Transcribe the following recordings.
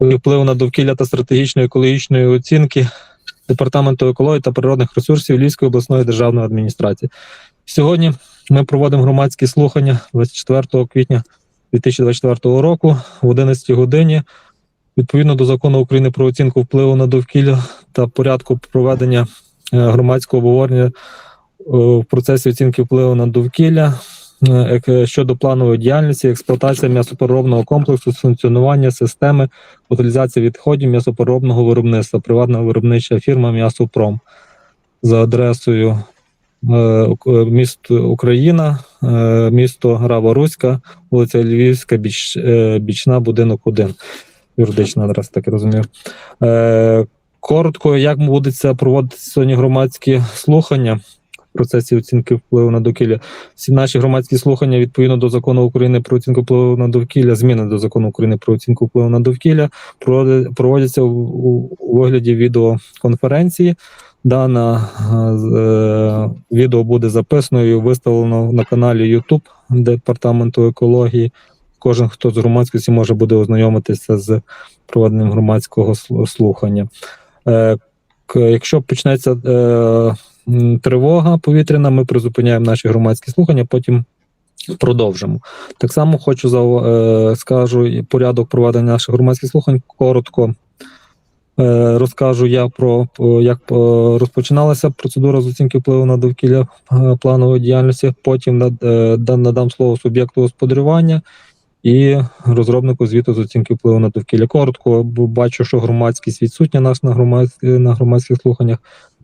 впливу на довкілля та стратегічної екологічної оцінки Департаменту екології та природних ресурсів Львівської обласної державної адміністрації. Сьогодні ми проводимо громадські слухання 24 квітня 2024 року в 11 годині. Відповідно до закону України про оцінку впливу на довкілля та порядку проведення е, громадського обговорення е, в процесі оцінки впливу на довкілля щодо планової діяльності, експлуатація м'ясопереробного комплексу, функціонування системи утилізації відходів м'ясопереробного виробництва, приватна виробнича фірма М'ясопром за адресою е, е, міст Україна, е, місто Грава-Руська, вулиця Львівська, біч, е, бічна, будинок 1. Юридична адреса, так я розумію. Е, коротко, як будуться проводитися сьогодні громадські слухання процесі оцінки впливу на довкілля. Всі наші громадські слухання відповідно до закону України про оцінку впливу на довкілля, зміни до закону України про оцінку впливу на довкілля проводяться у, у, у вигляді відеоконференції. Дана е, відео буде записано і виставлено на каналі YouTube Департаменту екології. Кожен, хто з громадськості може буде ознайомитися з проведенням громадського слухання. Е, якщо почнеться е, тривога повітряна, ми призупиняємо наші громадські слухання, потім продовжимо. Так само хочу е, скажу порядок проведення наших громадських слухань коротко. Е, Розкажу я про по- як е, розпочиналася процедура з оцінки впливу на довкілля е, планової діяльності. Потім над- е, да- надам слово суб'єкту господарювання і розробнику звіту з оцінки впливу на довкілля. Коротко, бо бачу, що громадськість відсутня нас на громадських на громадських слуханнях.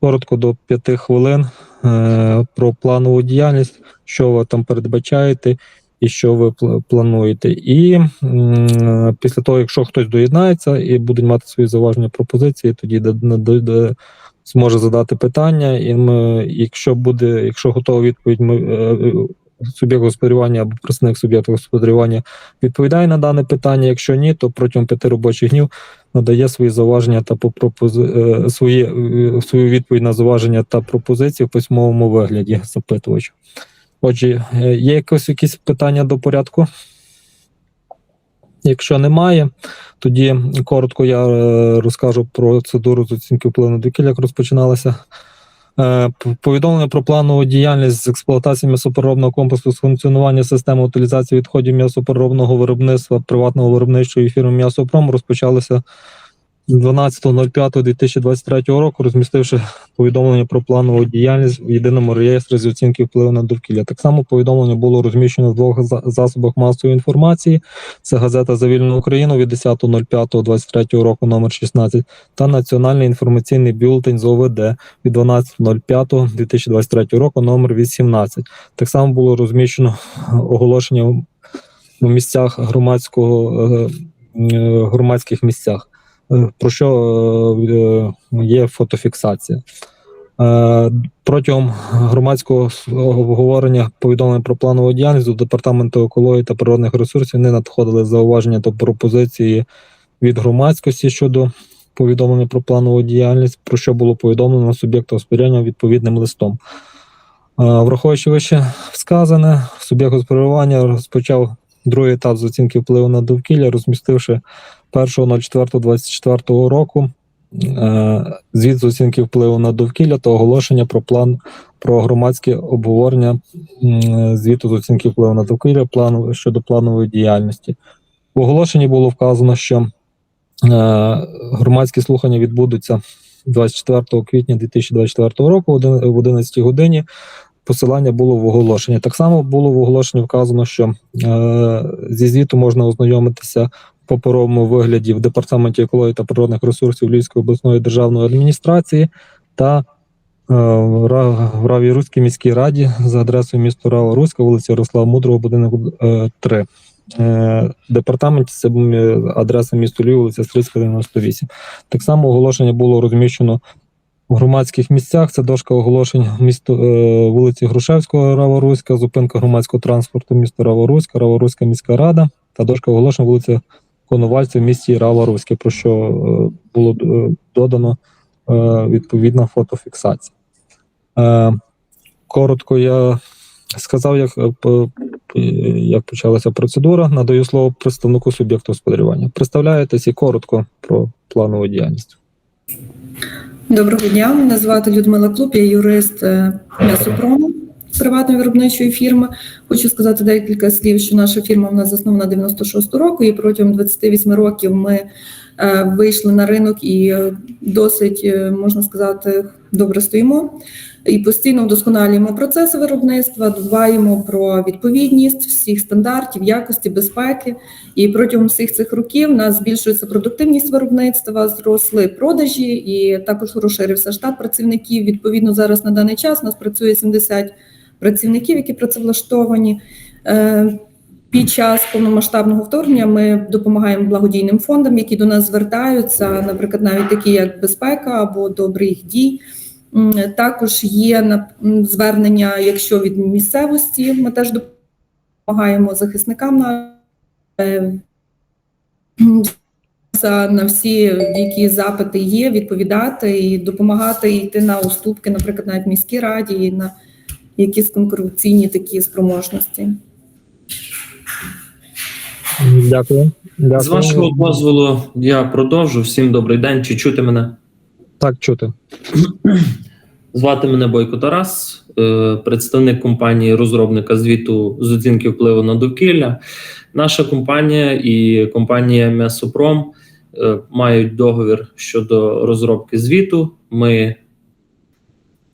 Коротко до п'яти хвилин е, про планову діяльність, що ви там передбачаєте і що ви пл- плануєте. І після того, якщо хтось доєднається і буде мати свої зауваження пропозиції, тоді зможе задати питання. І ми, якщо буде, якщо готова відповідь, ми е, суб'єкт господарювання або представник суб'єкту господарювання відповідає на дане питання. Якщо ні, то протягом п'яти робочих днів надає свої зауваження та е, свої, е, свою відповідь на зауваження та пропозиції в письмовому вигляді запитувачу. Отже, е, є якось якісь питання до порядку? Якщо немає, тоді коротко я розкажу про процедуру з оцінки впливу на довкілля, як розпочиналася. Е, Повідомлення про планову діяльність з експлуатації м'ясопереробного комплексу з функціонування системи утилізації відходів м'ясопереробного виробництва приватного виробничої фірми М'ясопром розпочалося 12.05.2023 року, розмістивши повідомлення про планову діяльність в єдиному реєстрі з оцінки впливу на довкілля. Так само повідомлення було розміщено в двох за- засобах масової інформації. Це газета «За вільну Україну» від 10.05.23 року номер 16 та Національний інформаційний бюлетень з ОВД від 12.05.2023 року номер 18. Так само було розміщено оголошення у місцях громадського е, е, громадських місцях, про що е, є фотофіксація. Е, Протягом громадського обговорення повідомлень про планову діяльність до департаменту екології та природних ресурсів не надходили зауваження та пропозиції від громадськості щодо повідомлення про планову діяльність, про що було повідомлено суб'єкту господарювання відповідним листом. Е, Враховуючи вище сказане, суб'єкт господарювання розпочав другий етап з оцінки впливу на довкілля, розмістивши 1.04.24 року е, звіт з оцінки впливу на довкілля та оголошення про план про громадське обговорення звіту з оцінки впливу на довкілля плану щодо планової діяльності. В оголошенні було вказано, що е, громадські слухання відбудуться 24 квітня 2024 року в один- в 11 годині. Посилання було в оголошенні. Так само було в оголошенні вказано, що е, зі звіту можна ознайомитися паперовому вигляді в департаменті екології та природних ресурсів Львівської обласної державної адміністрації та е, в Ра- Раві Руській міській раді за адресою місто Рава Руська, вулиця Ярослава Мудрого, будинок е, 3. Е, департамент це е, адреса місто Львів, вулиця Стрільська, 98. Так само оголошення було розміщено в громадських місцях. Це дошка оголошень місто е, вулиці Грушевського, Раворуська, зупинка громадського транспорту місто Раворуська, Раворуська міська рада та дошка оголошень вулиця Коновальця в місті Раворуське, про що е, було е, додано е, відповідна фотофіксація. Коротко я сказав, як як почалася процедура. Надаю слово представнику суб'єкту господарювання. Представляєтесь і коротко про планову діяльність. Доброго дня, мене звати Людмила Клуб, я юрист м'ясопрому приватної виробничої фірми. Хочу сказати декілька слів, що наша фірма в нас заснована 96 року, і протягом 28 років ми е, вийшли на ринок і е, досить, е, можна сказати, добре стоїмо. І постійно вдосконалюємо процеси виробництва, дбаємо про відповідність всіх стандартів, якості, безпеки. І протягом всіх цих років у нас збільшується продуктивність виробництва, зросли продажі, і також розширився штат працівників. Відповідно, зараз на даний час у нас працює 70 працівників, які працевлаштовані. Е, Під час повномасштабного вторгнення ми допомагаємо благодійним фондам, які до нас звертаються, наприклад, навіть такі як безпека або добрих дій. Також є звернення, якщо від місцевості, ми теж допомагаємо захисникам на е, на всі, які запити є, відповідати і допомагати йти на уступки, наприклад, навіть міській раді, на якісь конкуренційні такі спроможності. Дякую. Дякую. З вашого дозволу я продовжу. Всім добрий день. Чи чути мене? Так, чути. Звати мене Бойко Тарас, е, представник компанії розробника звіту з оцінки впливу на довкілля. Наша компанія і компанія М'ясопром е, мають договір щодо розробки звіту. Ми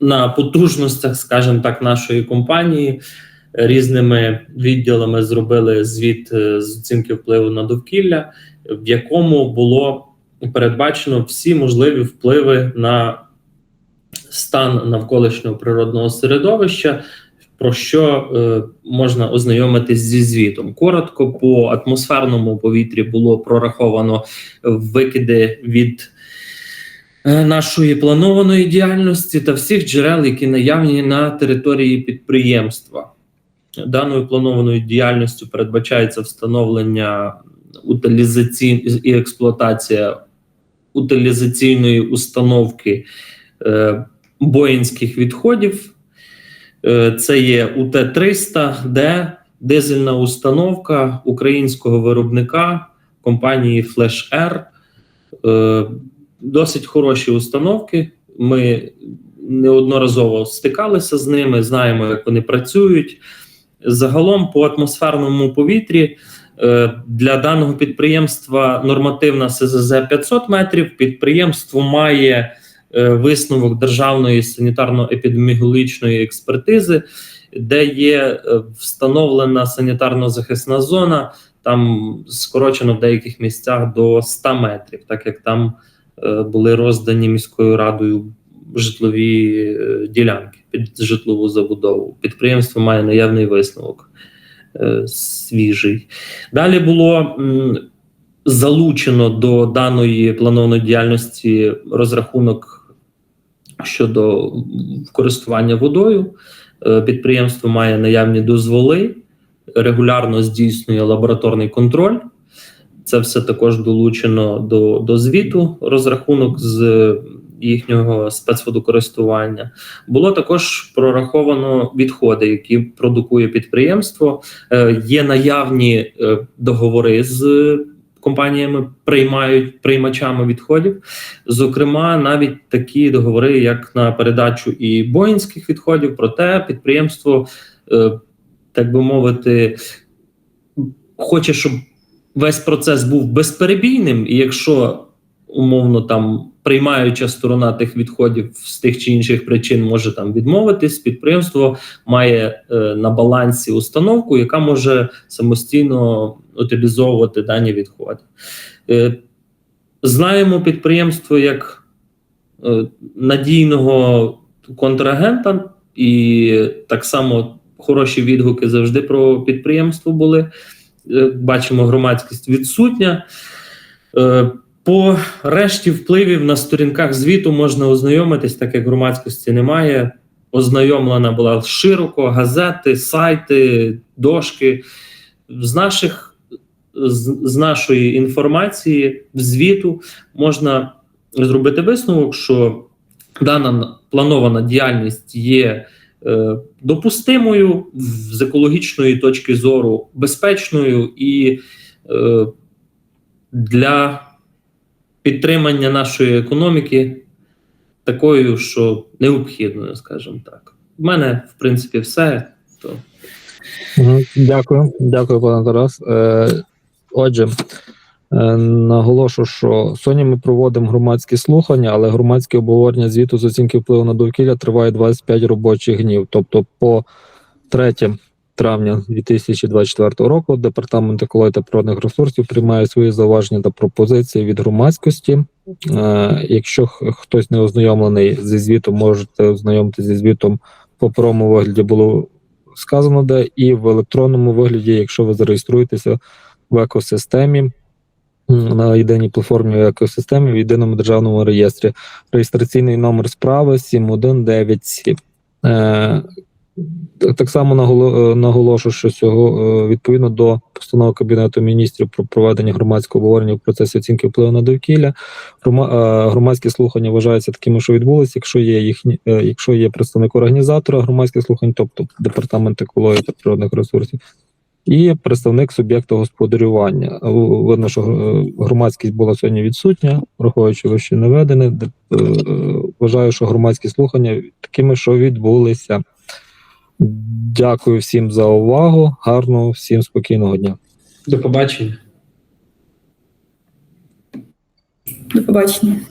на потужностях, скажімо так, нашої компанії різними відділами зробили звіт е, з оцінки впливу на довкілля, в якому було передбачено всі можливі впливи на стан навколишнього природного середовища, про що е, можна ознайомитись зі звітом. Коротко, по атмосферному повітрі було прораховано викиди від нашої планованої діяльності та всіх джерел, які наявні на території підприємства. Даною планованою діяльністю передбачається встановлення утилізації і експлуатація утилізаційної установки е, боїнських відходів. Е, Це є УТ-300, де дизельна установка українського виробника компанії Flash Air. Е, Досить хороші установки. Ми неодноразово стикалися з ними, знаємо, як вони працюють. Загалом по атмосферному повітрі е, для даного підприємства нормативна СЗЗ 500 метрів. Підприємство має е, висновок державної санітарно-епідеміологічної експертизи, де є е, встановлена санітарно-захисна зона. Там скорочено в деяких місцях до 100 метрів, так як там були роздані міською радою житлові е, ділянки під житлову забудову. Підприємство має наявний висновок е, свіжий. Далі було залучено до даної планованої діяльності розрахунок щодо користування водою. Е, Підприємство має наявні дозволи, регулярно здійснює лабораторний контроль. Це все також долучено до, до звіту, розрахунок з їхнього спецводокористування. Було також прораховано відходи, які продукує підприємство. Е, Є наявні е, договори з компаніями, приймають приймачами відходів. Зокрема, навіть такі договори, як на передачу і боїнських відходів, проте підприємство, е, так би мовити, хоче, щоб весь процес був безперебійним, і якщо умовно там приймаюча сторона тих відходів з тих чи інших причин може там відмовитись, підприємство має е, на балансі установку, яка може самостійно утилізовувати дані відходи. Е, знаємо підприємство як е, надійного контрагента, і так само хороші відгуки завжди про підприємство були. Е, бачимо, громадськість відсутня. Е, По решті впливів на сторінках звіту можна ознайомитись, так як громадськості немає. Ознайомлена була широко газети, сайти, дошки. З наших з, з нашої інформації звіту можна зробити висновок, що дана планована діяльність є допустимою з екологічної точки зору, безпечною і е, для підтримання нашої економіки такою, що необхідною, скажімо так. У мене, в принципі, все. То Дякую, дякую, пане Тарас. Е, отже, е, наголошу, що сьогодні ми проводимо громадські слухання, але громадське обговорення звіту з оцінки впливу на довкілля триває 25 робочих днів. Тобто, по 3 травня 2024 року департамент екології та природних ресурсів приймає свої зауваження та пропозиції від громадськості. Е, якщо хтось не ознайомлений зі звітом, можете ознайомитися зі звітом по прому вигляді було сказано де, і в електронному вигляді, якщо ви зареєструєтеся в екосистемі на єдиній платформі екосистемі в єдиному державному реєстрі. Реєстраційний номер справи 7197. Е, так само е, наголошу, що цього е, відповідно до постанови Кабінету міністрів про проведення громадського обговорення в процесі оцінки впливу на довкілля. Громадські слухання вважаються такими, що відбулися, якщо є їхні, якщо є представник організатора громадських слухань, тобто департамент екології та природних ресурсів, і представник суб'єкту господарювання. Видно, що е, громадськість була сьогодні відсутня, враховуючи вище наведене. Де- е, Вважаю, що громадські слухання такими, що відбулися. Дякую всім за увагу. Гарного всім спокійного дня. до побачення. До побачення.